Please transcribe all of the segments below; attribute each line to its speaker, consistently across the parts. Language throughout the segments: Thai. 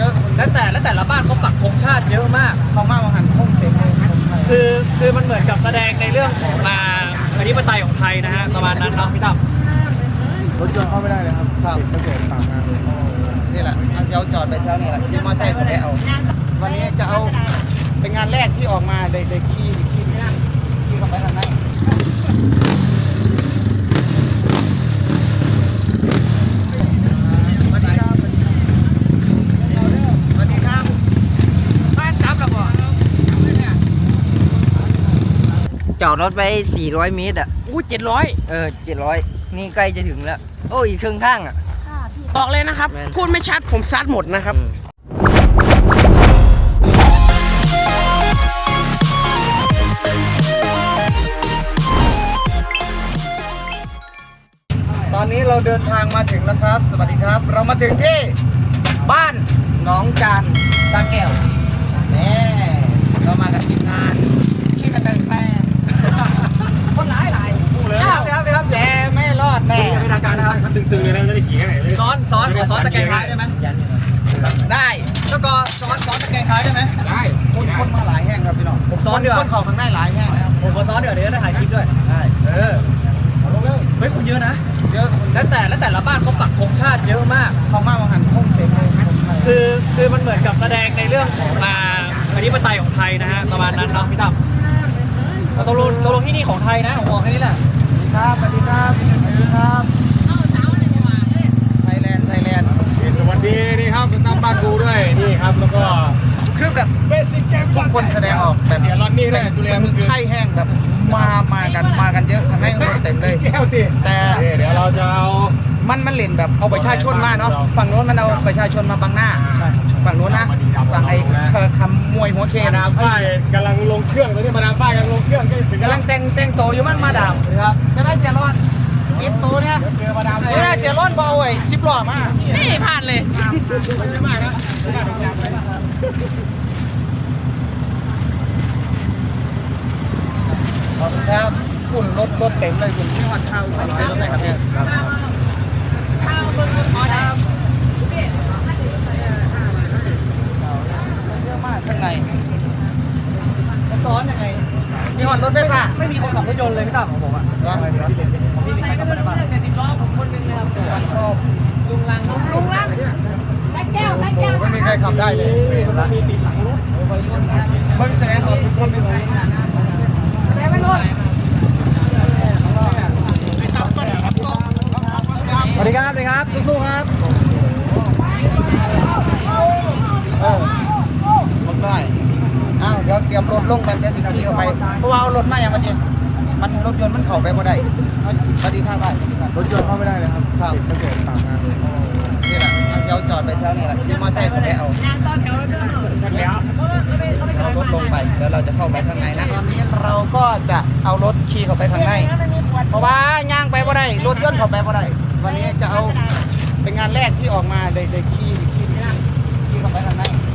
Speaker 1: เยอะ
Speaker 2: แล้วแต่แล้วแต่ละบ้านเขาปักธงชาติเยอะมาก
Speaker 1: เขามากกว่าหันคงเต็มเลยคนไทย
Speaker 2: คือคือมันเหมือนกับแสดงในเรื่องของมาอธิปไตยของไทยนะฮะประมาณนั้นเนาะพี่ตั้ม
Speaker 3: รถยนต์เข้าไม่ได้เลยครับ
Speaker 1: ครับ
Speaker 3: ติดตั้งแต่ปากงานเลย
Speaker 1: นี่แหละเอาจอดไปเท่านี้แหละที่มอไซค์ผมได้เอาวันนี้จะเอาเป็นงานแรกที่ออกมาได้ได้ขี่ขี่ขี่เข้าไปทางไหนสวัสดีครับสวัสดีครับบ้านจับแล้วบ่
Speaker 4: จอดรถไป 400 เมตรอะ
Speaker 5: อู้เจ็ดร้อย
Speaker 4: เออ 700 นี่ใกล้จะถึงแล้ว โอ้ยอีกครึ่งทางอะ
Speaker 5: บอกเลยนะครับ
Speaker 4: แม่น
Speaker 5: พูดไม่ชัดผมซัดหมดนะครับ
Speaker 4: อืม
Speaker 1: ตอนนี้เราเดินทางมาถึงแล้วครับ สวัสดีครับ เรามาถึงที่บ้านหนองจานตาแก้วนี่เรามากับทีมงานที่กระตันแปร คนหลายหลายครับครับครับแกไม่รอดแน่
Speaker 2: เป็นทางการนะครับ
Speaker 3: ตึงๆเลยนะจะได้ขี่แค่ไหนเลย
Speaker 2: ซ้อนซ้อนขอซ้อนตะแกรงท้ายได้ไหม
Speaker 1: ได้
Speaker 2: แล้วก็ซ้อนซ้อนตะแกรงท้ายได้ไหม
Speaker 3: ได้
Speaker 1: คนคนมาหลายแห้งครับพี่น้อง
Speaker 2: ผมซ้อนดีกว่า
Speaker 1: คนเขาข้างในหลายแห้ง
Speaker 2: ผมขอซ้อนเดี๋ยวเดี๋ยวจะได้ถ่ายคลิปด้วย
Speaker 1: ได้
Speaker 2: เออ
Speaker 1: เอาลงเลย
Speaker 2: เฮ้ยคนเยอะนะ
Speaker 1: เยอะ
Speaker 2: แล้วแต่แล้วแต่ละบ้านเขาปักธงชาติเยอะมาก
Speaker 1: เขามากกว่าหันคงเต็มเลยคนไทย
Speaker 2: คือคือมันเหมือนกับแสดงในเรื่องของมาอธิปไตยของไทยนะฮะประมาณนั้นเนาะพี่ตั้มเอา ตกลงตกลงที่นี่ของไทยนะผมบอกแค่นี้แหละ
Speaker 1: ครับสวัสดีครับสวัสดีครับไทยแลนด์ไทยแลนด์
Speaker 3: สวัสดีนี่ครับตามบ้านกูด้วยนี่ครับแล้วก็
Speaker 1: คือแบบ
Speaker 3: เบสิกแกม
Speaker 1: ทุกคนแสดงออกแบบ
Speaker 3: เสียรอนนี่ด้วยดูแล
Speaker 1: เป็
Speaker 3: มึง
Speaker 1: น
Speaker 3: คือ
Speaker 1: ไข้แห้งแบบมามากันมากันเยอะข้างในรถเต็มเลย
Speaker 3: แก้วสิ
Speaker 1: แต่ มันมันเล่นแบบเอาประชาชนมาเนาะฝั่งโน้นมันเอาประชาชนมาบังหน้า
Speaker 2: ใช่
Speaker 1: ฝั่งโน้นนะฝั่งไอ้เคอคำมวยหัวเค
Speaker 3: มาดามฝ้ายกำลังลงเครื่องตอนนี้มาดามฝ้ายกำลังลงเครื่องใกล้ถึง
Speaker 1: กำลังแต่งแต่งโตวอยู่มั้งมาดาม
Speaker 2: ครับ
Speaker 1: ใช่ไหมเสียร้อนเอ็นโตวเนี่ย
Speaker 3: เจอมาดาม
Speaker 1: เวลาเสียร้อนเบเอาไอ้สิบล้อมา
Speaker 5: นี่ผ่านเลย
Speaker 3: เยอะมากนะ
Speaker 1: ขอบคุณครับคุณรถรถเต็มเลยคุณที่หัดข้าวใส่ไปรถไหนครับเนี่ยเยอะมาก ข้างใน
Speaker 2: จะซ้อนยังไง
Speaker 1: มีหอดรถไฟฟ้า
Speaker 2: ไม่มีคนขับรถยนต์เลยพี่ตั้มของผมอะ
Speaker 1: เหรอ
Speaker 2: ของพี่มีใครขับรถได้บ้าง
Speaker 5: ลุงลังลุงลังได้แก้วได้แก้ว
Speaker 1: ไม่มีใครขับได้เลย
Speaker 2: มันมีติดหลังรถ
Speaker 1: เพิ่งแสดงออกทุกคนเป็นไงแสดงไม่รอดไปจับต้นครับต้น
Speaker 2: สวัส ดีครับสวัสดีครับ สู้ๆครับ
Speaker 1: เออรถได้อ้าวเดี๋ยวเตรียมรถลงกันเดี๋ยวสิขี่เข้าไป เพราะว่าเอารถมาอย่างเมื่อกี้มันรถยนต์มันเข้าไปบ่ได้เอาสวัสดีครับได้
Speaker 3: รถยนต์เข้าไม่ได้เลยครับ
Speaker 1: ครับ
Speaker 3: ติดตั้งแต่ปากงานเลย
Speaker 1: นี่แหละเอาจอดไปเท่านี้แหละที่มอไซค์ผมได้เอา
Speaker 5: งานตอนแถวเดิน
Speaker 3: กันแล้ว
Speaker 1: เอารถลงไปเดี๋ยวเราจะเข้าไปข้างในนะตอนนี้เราก็จะเอารถขี่เข้าไปข้างในเพราะว่าย่างไปบ่ได้รถยนต์เข้าไปบ่ได้ วันนี้จะเอาเป็นงานแรกที่ออกมาได้ได้ขี้ขี้ขี้เข้าไปข้างใน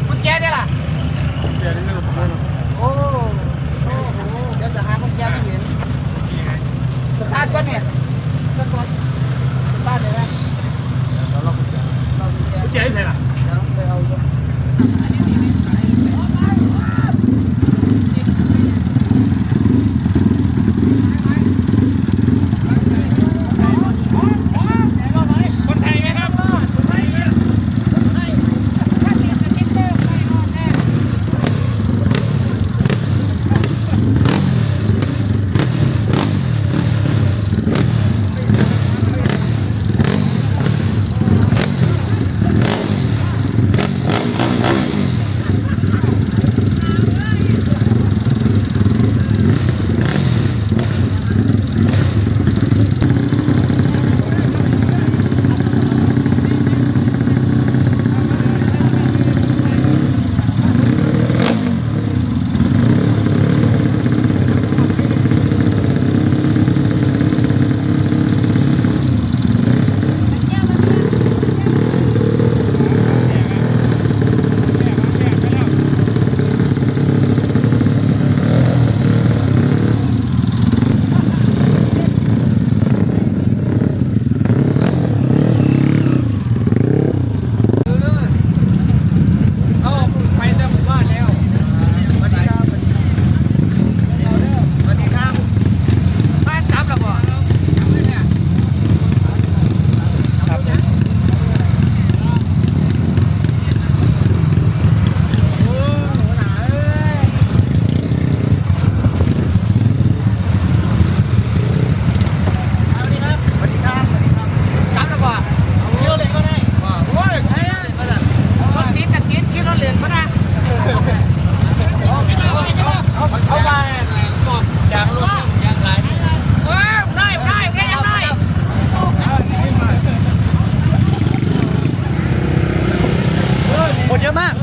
Speaker 3: เย
Speaker 1: อะมาก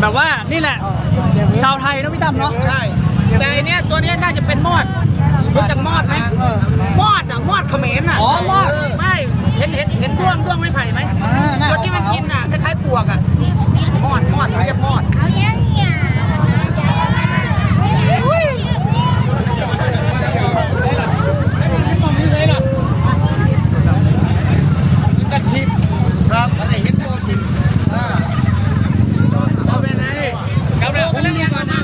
Speaker 3: แบ
Speaker 2: บว่านี่แหละ ชาวไทยนะพี่ตั้มเนาะ
Speaker 1: ใช่แต่อันเนี้ยตัวเนี้ยน่าจะเป็นมอดรู้จักมอดไหม
Speaker 2: เออ
Speaker 1: มอดอะมอดเขมรอะ
Speaker 2: อ๋อมอด
Speaker 1: ไม่เห็นเห็นเห็นด้วงด้วงไม้ไผ่ไหม
Speaker 2: อ่าน่า
Speaker 1: ตัวที่มันกินอะคล้ายๆปวกอะมอดมอดเรียกมอด
Speaker 5: เอาเยี่ยเนี่ย
Speaker 1: ครับอะไรเห็นตัวกินอ่าเอาไปไหน
Speaker 2: ครับเนี่ย
Speaker 1: ก็เล่นเรียนก่อนนะ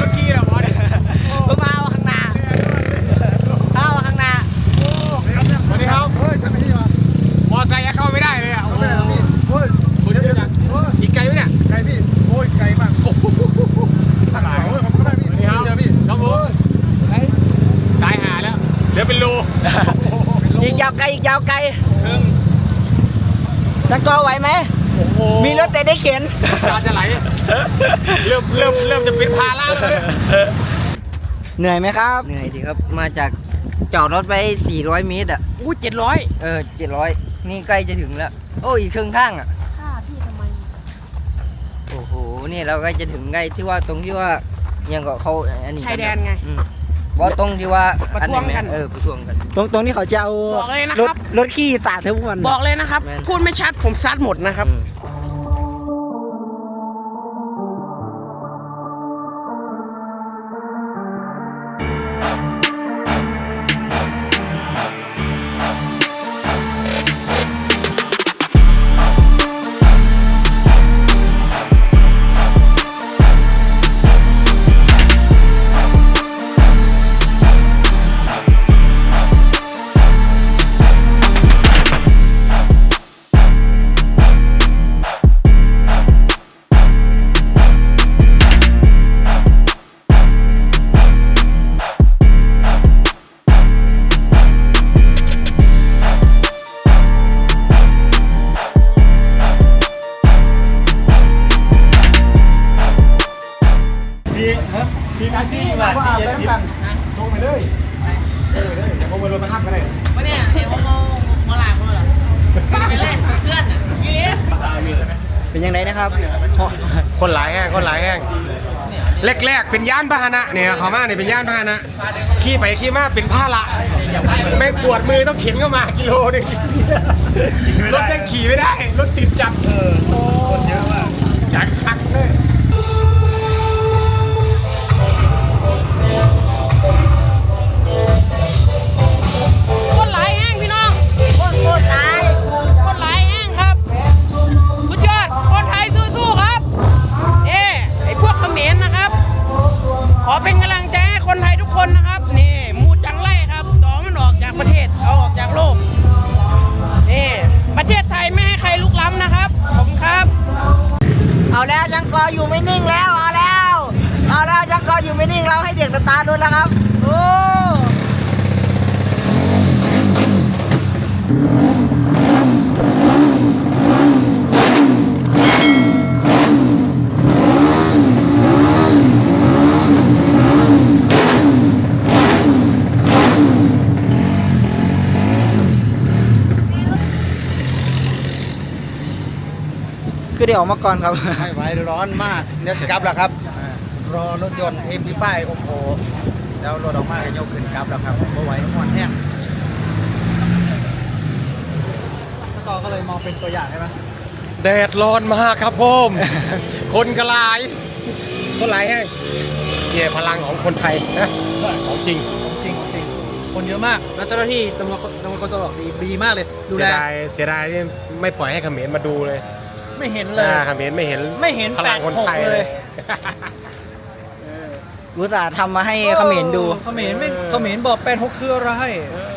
Speaker 3: รถกี้เหรอบอสเนี่ย
Speaker 4: เพิ่งมาเอาข้างหน้าเอาข้างหน้า
Speaker 3: สวัสดีครับ
Speaker 1: เฮ้ยฉันไม่ใช่หรอ
Speaker 3: มอไซค์ยังเข้าไม่ได้เลยอะโอ้โห
Speaker 1: ไม่ได้หรอพี่เฮ้ย
Speaker 3: คนเยอะจังอีกไกลไหมเนี่ย
Speaker 1: ไกลพี่โอ้ยไกลมากโอ้โหทางไหนเฮ้ยผมก็ได้พี่
Speaker 3: สวัสดีครับ
Speaker 1: เจอพี่
Speaker 3: ครับผมตายหาแล้วเหลือเป็นรู
Speaker 4: อีกยาวไกลอีกยาวไกลจังกอไหวไหม
Speaker 3: โอ้โห
Speaker 4: มีรถแต่ได้เข็น
Speaker 3: ตาจะไหล เริ่มเริ่มเริ่มจะเป็นภาระแล้วเนี่ย
Speaker 4: เหนื่อยไหมครับ เหนื่อยดีครับ มาจากจอดรถไป 400 เมตรอะ
Speaker 5: อู้เจ็ดร้อย
Speaker 4: เออ 700 นี่ใกล้จะถึงแล้ว โอ้อีกครึ่งทางอะ
Speaker 5: ค่าพี่ทำไม
Speaker 4: โอ้โห นี่เราใกล้จะถึงใกล้ที่ว่าตรงที่ว่ายังก็เขาอันนี้กั
Speaker 5: ชายแดนไง
Speaker 4: อืม ว่าตรงที่ว่า
Speaker 5: ประท้วง
Speaker 4: อัไหม
Speaker 5: กัน
Speaker 4: เออประท้วงกัน
Speaker 6: ตรงตรงที่เขาจะเอา
Speaker 5: บอกเลยนะครับ
Speaker 6: รถขี้สาดทุกวัน
Speaker 5: บอกเลยนะครับ
Speaker 4: แมน
Speaker 5: พูดไม่ชัดผมซัดหมดนะครับ
Speaker 4: อืม
Speaker 3: มี เป็นยั
Speaker 4: งไงนะครับ
Speaker 3: คนหลายแห้งคนหลายแห้งแรกๆเป็นย่านพาหนะเนี่ยเขามาเนี่ยเป็นย่านพาหนะขี่ไปขี่มาเป็นผ้าละแม่งปวดมือต้องเข็นเข้ามากิโลหนึงรถแม่งขี่ไม่ได้รถติดจับเออคนเยอะมากจักคักเลย
Speaker 4: กออยู่ไม่นิ่งแล้วเอาแล้วเอาแล้วจังกออยู่ไม่นิ่งเราให้เด็กสตาร์ทรถแล้วครับโอ้ คื อเดี๋ยวออกมาก่อนครับ
Speaker 1: ไม่ไหวร้อนมากเดี๋ยวสกลับแล้วครับ รอรถยนต์เอ็มพีไฟโอ้โหแล้วรถออกมาก็ยกขึ้นกลับแล้วครับไม่ไหวน้ำมันแห้ง
Speaker 2: ต่อก็เลยมองเป็นตัวอย่างใช่ไหม
Speaker 3: แดดร้อนมากครับผมคนกระลายคนหลายแห้งเนี่ยพลังของคนไทยนะของจริง
Speaker 2: จริงจริง คนเยอะมาก แล้วเจ้าหน้าที่ตำรวจตำรวจกสลดีดีมากเลย ดู
Speaker 3: เสี
Speaker 2: แล
Speaker 3: ยดายเสียดายที่ไม่ปล่อยให้เขมรมาดูเลย
Speaker 2: ไม่เห็นเลย
Speaker 3: อ่าเขมรไม่เห็น
Speaker 2: ไม่เห็น
Speaker 3: พลังคนไทย
Speaker 2: แปดหก
Speaker 3: เล
Speaker 2: เลย ย
Speaker 4: อุตส่าห์ทำมาให้เขมรดู
Speaker 2: เขมรไม่เขมรบอกแปดหกคืออะไร
Speaker 3: เออ